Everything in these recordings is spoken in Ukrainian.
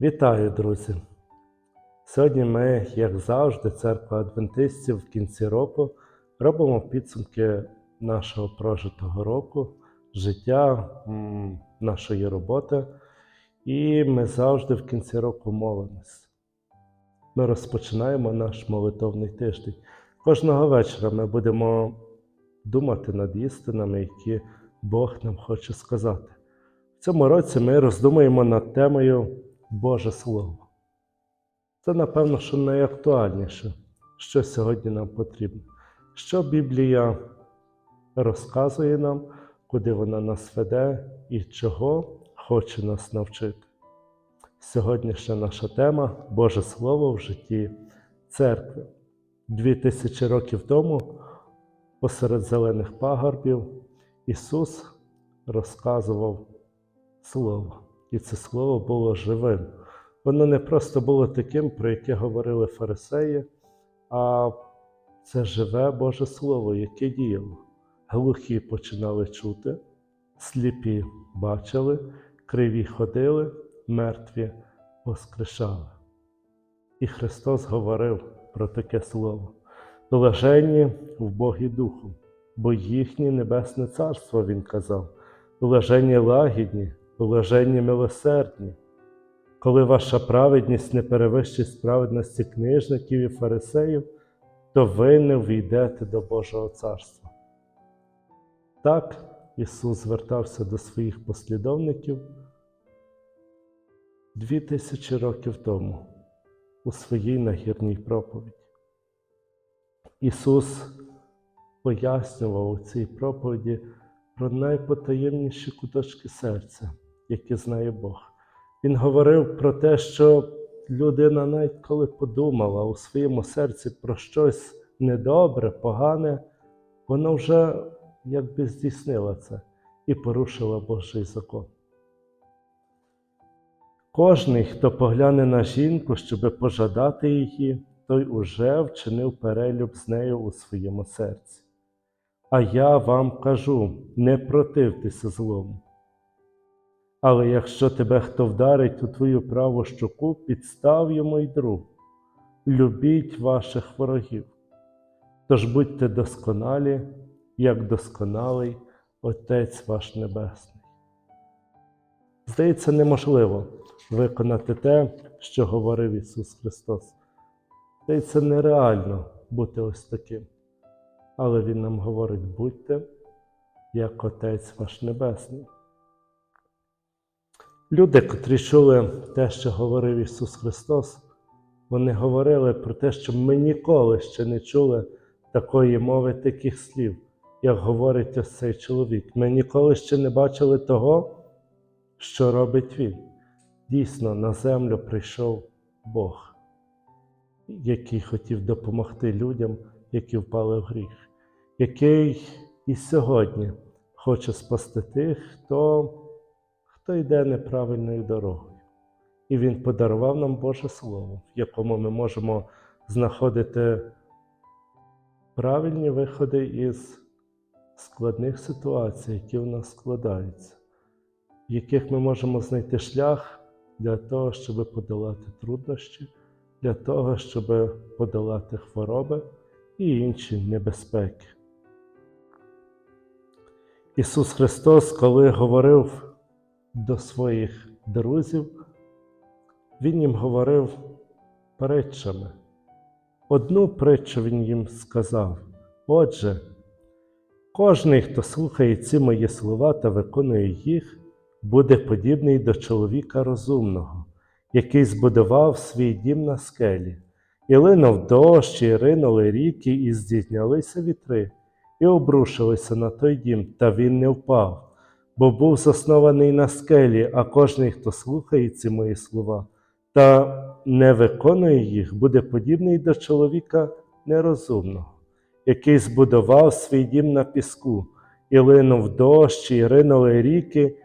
Вітаю, друзі! Сьогодні ми, як завжди, церква адвентистів в кінці року робимо підсумки нашого прожитого року, життя, нашої роботи. І ми завжди в кінці року молимось. Ми розпочинаємо наш молитовний тиждень. Кожного вечора ми будемо думати над істинами, які Бог нам хоче сказати. В цьому році ми роздумуємо над темою Боже Слово. Це, напевно, що найактуальніше, що сьогодні нам потрібно. Що Біблія розказує нам, куди вона нас веде і чого хоче нас навчити. Сьогоднішня наша тема Боже Слово в житті церкви. Дві тисячі років тому, посеред зелених пагорбів, Ісус розказував Слово. І це слово було живим. Воно не просто було таким, про яке говорили фарисеї, а це живе Боже Слово, яке діяло. Глухі починали чути, сліпі бачили, криві ходили, мертві воскрешали. І Христос говорив про таке слово. Блаженні в Богі Духу, бо їхнє небесне царство, Він казав, блаженні лагідні, блаженні милосердні. Коли ваша праведність не перевищить справедності книжників і фарисеїв, то ви не війдете до Божого царства. Так Ісус звертався до своїх послідовників дві тисячі років тому у своїй нагірній проповіді. Ісус пояснював у цій проповіді про найпотаємніші куточки серця, які знає Бог. Він говорив про те, що людина, навіть коли подумала у своєму серці про щось недобре, погане, вона вже якби здійснила це і порушила Божий закон. Кожний, хто погляне на жінку, щоби пожадати її, той уже вчинив перелюб з нею у своєму серці. А я вам кажу: не противтеся злому. Але якщо тебе хто вдарить у твою праву щоку, підстав йому й другу. Любіть ваших ворогів. Тож будьте досконалі, як досконалий Отець ваш Небесний. Здається, неможливо виконати те, що говорив Ісус Христос. Здається, нереально бути ось таким. Але Він нам говорить: будьте, як Отець ваш Небесний. Люди, котрі чули те, що говорив Ісус Христос, вони говорили про те, що ми ніколи ще не чули такої мови, таких слів, як говорить ось цей чоловік. Ми ніколи ще не бачили того, що робить Він. Дійсно, на землю прийшов Бог, який хотів допомогти людям, які впали в гріх, який і сьогодні хоче спасти тих, хто хто йде неправильною дорогою. І Він подарував нам Боже Слово, в якому ми можемо знаходити правильні виходи із складних ситуацій, які в нас складаються, в яких ми можемо знайти шлях для того, щоб подолати труднощі, для того, щоб подолати хвороби і інші небезпеки. Ісус Христос, коли говорив до своїх друзів, Він їм говорив притчами. Одну притчу Він їм сказав. Отже, кожний, хто слухає ці мої слова та виконує їх, буде подібний до чоловіка розумного, який збудував свій дім на скелі, і линув дощ, і ринули ріки, і здійнялися вітри, і обрушилися на той дім, та він не впав бо був заснований на скелі, а кожний, хто слухає ці мої слова та не виконує їх, буде подібний до чоловіка нерозумного, який збудував свій дім на піску, і линув дощ, і ринули ріки,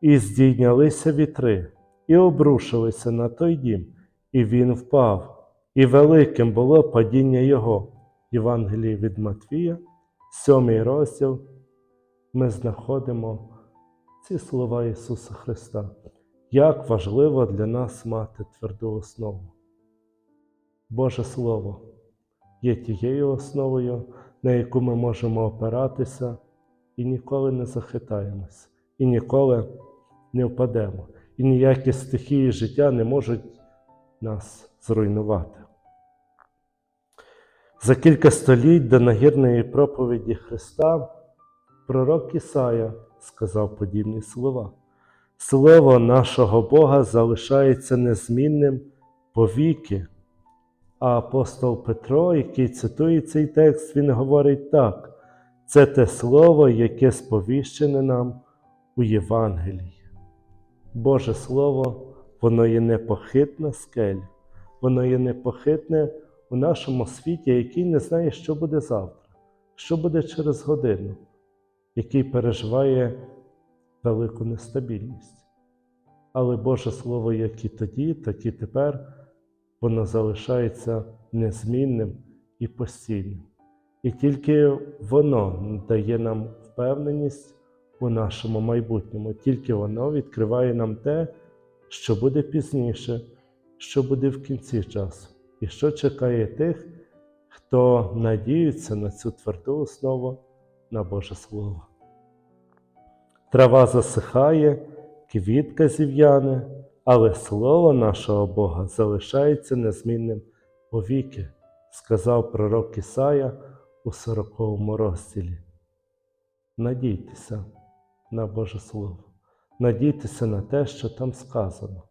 і здійнялися вітри, і обрушилися на той дім, і він впав, і великим було падіння його. Євангелії від Матвія, сьомий розділ, ми знаходимо ці слова Ісуса Христа. як важливо для нас мати тверду основу. Боже Слово є тією основою, на яку ми можемо опиратися і ніколи не захитаємось, і ніколи не впадемо, і ніякі стихії життя не можуть нас зруйнувати. За кілька століть до нагірної проповіді Христа пророк Ісая сказав подібні слова. Слово нашого Бога залишається незмінним повіки. А апостол Петро, який цитує цей текст, він говорить так: це те слово, яке сповіщене нам у Євангелії. Боже Слово, воно є непохитна скеля, воно є непохитне у нашому світі, який не знає, що буде завтра, що буде через годину, який переживає велику нестабільність. Але Боже Слово, як і тоді, так і тепер, воно залишається незмінним і постійним. І тільки воно дає нам впевненість у нашому майбутньому, тільки воно відкриває нам те, що буде пізніше, що буде в кінці часу, і що чекає тих, хто надіється на цю тверду основу на Боже Слово. Трава засихає, квітка зів'яне, але слово нашого Бога залишається незмінним повіки, сказав пророк Ісая у 40 розділі. Надійтеся на Боже Слово, надійтеся на те, що там сказано.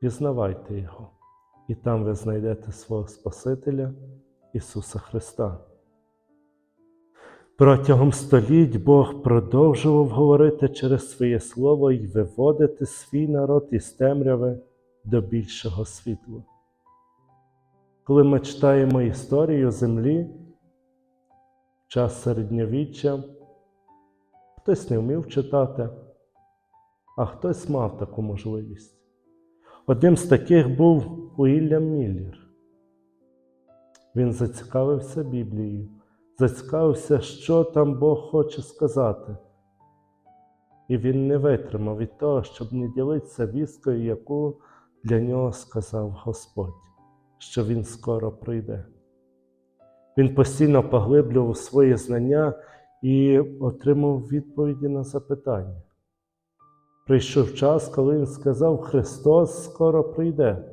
Пізнавайте Його, і там ви знайдете свого Спасителя Ісуса Христа. Протягом століть Бог продовжував говорити через своє Слово і виводити свій народ із темряви до більшого світла. Коли ми читаємо історію землі, час середньовіччя, хтось не вмів читати, а хтось мав таку можливість. Одним з таких був Уільям Міллер. Він зацікавився Біблією зацікавився, що там Бог хоче сказати. І він не витримав від того, щоб не ділитися вісткою, яку для нього сказав Господь, що Він скоро прийде. Він постійно поглиблював свої знання і отримав відповіді на запитання. Прийшов час, коли він сказав, Христос скоро прийде.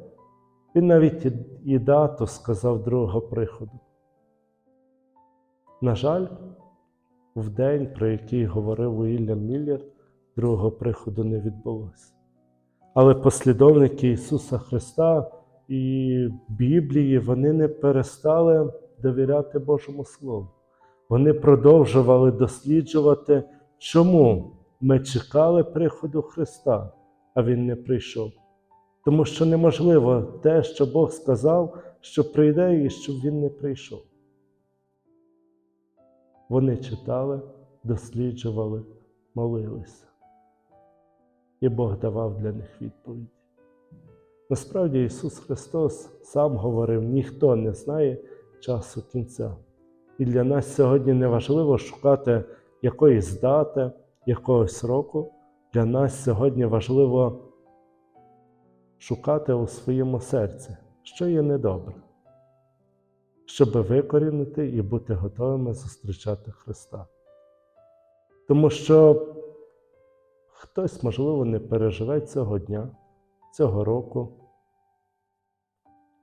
Він навіть і дату сказав другого приходу. На жаль, в день, про який говорив Уільям Міллер, другого приходу не відбулося. Але послідовники Ісуса Христа і Біблії вони не перестали довіряти Божому Слову. Вони продовжували досліджувати, чому ми чекали приходу Христа, а Він не прийшов. Тому що неможливо те, що Бог сказав, що прийде і щоб Він не прийшов. Вони читали, досліджували, молилися. І Бог давав для них відповіді. Насправді Ісус Христос сам говорив: ніхто не знає часу кінця. І для нас сьогодні не важливо шукати якоїсь дати, якогось року. Для нас сьогодні важливо шукати у своєму серці, що є недобре щоб викорінити і бути готовими зустрічати Христа. Тому що хтось, можливо, не переживе цього дня, цього року,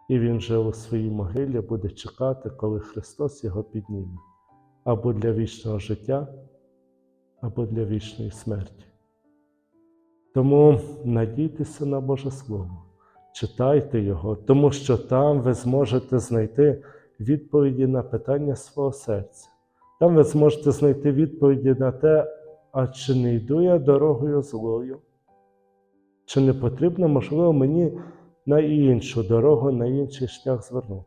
і він вже у своїй могилі буде чекати, коли Христос його підніме, або для вічного життя, або для вічної смерті. Тому надійтеся на Боже Слово, читайте Його, тому що там ви зможете знайти відповіді на питання свого серця. Там ви зможете знайти відповіді на те, а чи не йду я дорогою злою, чи не потрібно, можливо, мені на іншу дорогу, на інший шлях звернути,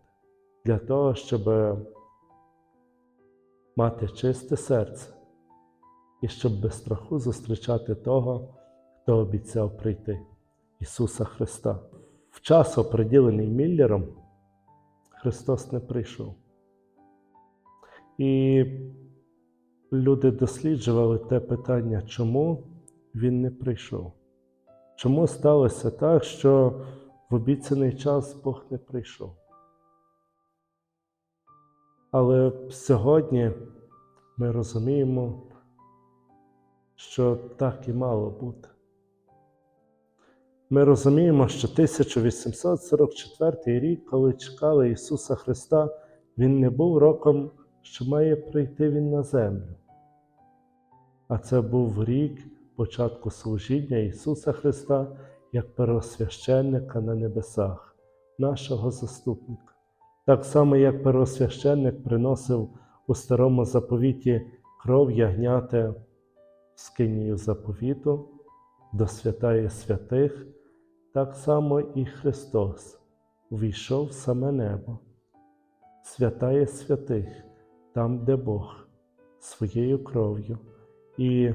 для того, щоб мати чисте серце і щоб без страху зустрічати того, хто обіцяв прийти Ісуса Христа. В час, оприділений Міллером, Христос не прийшов. І люди досліджували те питання, чому Він не прийшов, чому сталося так, що в обіцяний час Бог не прийшов. Але сьогодні ми розуміємо, що так і мало бути. Ми розуміємо, що 1844 рік, коли чекали Ісуса Христа, Він не був роком, що має прийти Він на землю. А це був рік початку служіння Ісуса Христа як первосвященника на небесах, нашого заступника. Так само, як первосвященник приносив у старому заповіті кров ягняте в скинію заповіту до святає святих, так само і Христос увійшов в саме небо, святає святих, там, де Бог, своєю кров'ю і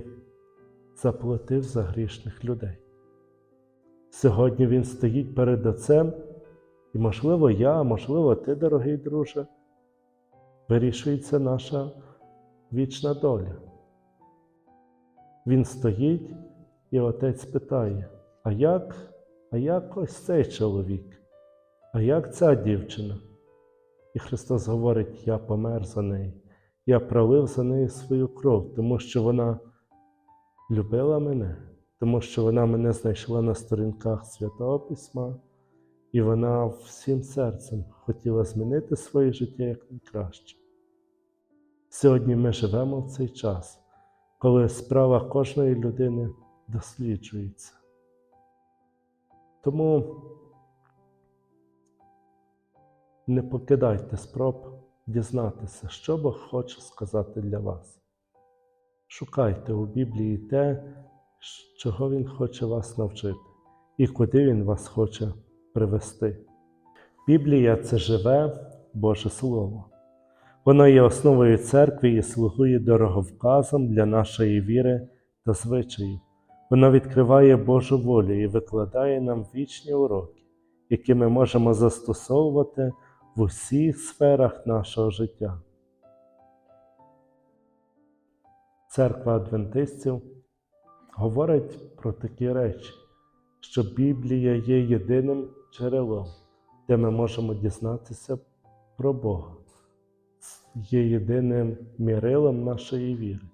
заплатив за грішних людей. Сьогодні Він стоїть перед Отцем, і, можливо, я, можливо, ти, дорогий друже, вирішується наша вічна доля. Він стоїть, і отець питає: а як, а як ось цей чоловік? А як ця дівчина? І Христос говорить: Я помер за неї, я пролив за неї свою кров, тому що вона любила мене, тому що вона мене знайшла на сторінках Святого Письма, і вона всім серцем хотіла змінити своє життя як найкраще. Сьогодні ми живемо в цей час, коли справа кожної людини досліджується. Тому не покидайте спроб дізнатися, що Бог хоче сказати для вас. Шукайте у Біблії те, чого Він хоче вас навчити, і куди Він вас хоче привести. Біблія це живе Боже Слово. Воно є основою церкви і слугує дороговказом для нашої віри та звичаїв. Воно відкриває Божу волю і викладає нам вічні уроки, які ми можемо застосовувати в усіх сферах нашого життя. Церква адвентистів говорить про такі речі, що Біблія є єдиним джерелом, де ми можемо дізнатися про Бога, є єдиним мірилом нашої віри,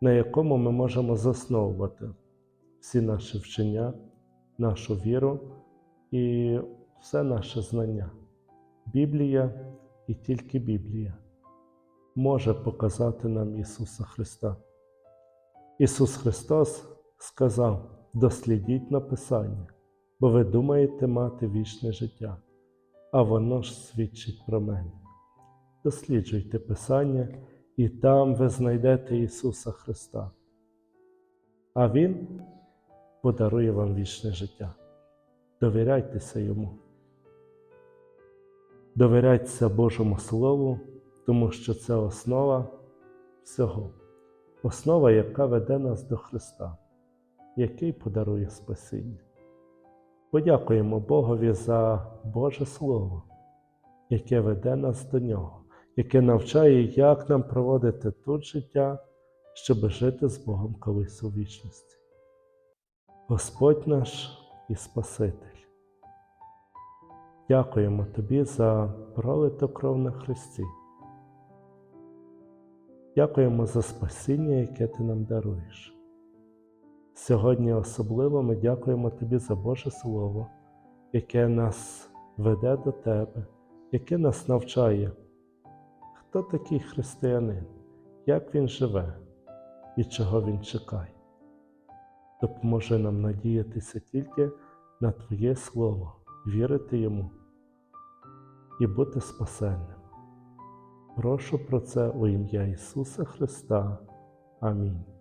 на якому ми можемо засновувати всі наші вчення, нашу віру і все наше знання. Біблія і тільки Біблія може показати нам Ісуса Христа. Ісус Христос сказав: дослідіть Написання, бо ви думаєте мати вічне життя, а воно ж свідчить про мене. Досліджуйте Писання, і там ви знайдете Ісуса Христа, а Він подарує вам вічне життя. Довіряйтеся Йому. Довіряйтеся Божому Слову, тому що це основа всього, основа, яка веде нас до Христа, який подарує спасіння. Подякуємо Богові за Боже Слово, яке веде нас до Нього, яке навчає, як нам проводити тут життя, щоб жити з Богом колись у вічності. Господь наш і Спаситель. Дякуємо Тобі за пролиту кров на Христі. Дякуємо за спасіння, яке Ти нам даруєш. Сьогодні особливо ми дякуємо Тобі за Боже Слово, яке нас веде до Тебе, яке нас навчає, хто такий християнин, як він живе і чого він чекає. Допоможи нам надіятися тільки на Твоє Слово, вірити Йому і бути спасенним. Прошу про це у ім'я Ісуса Христа. Амінь.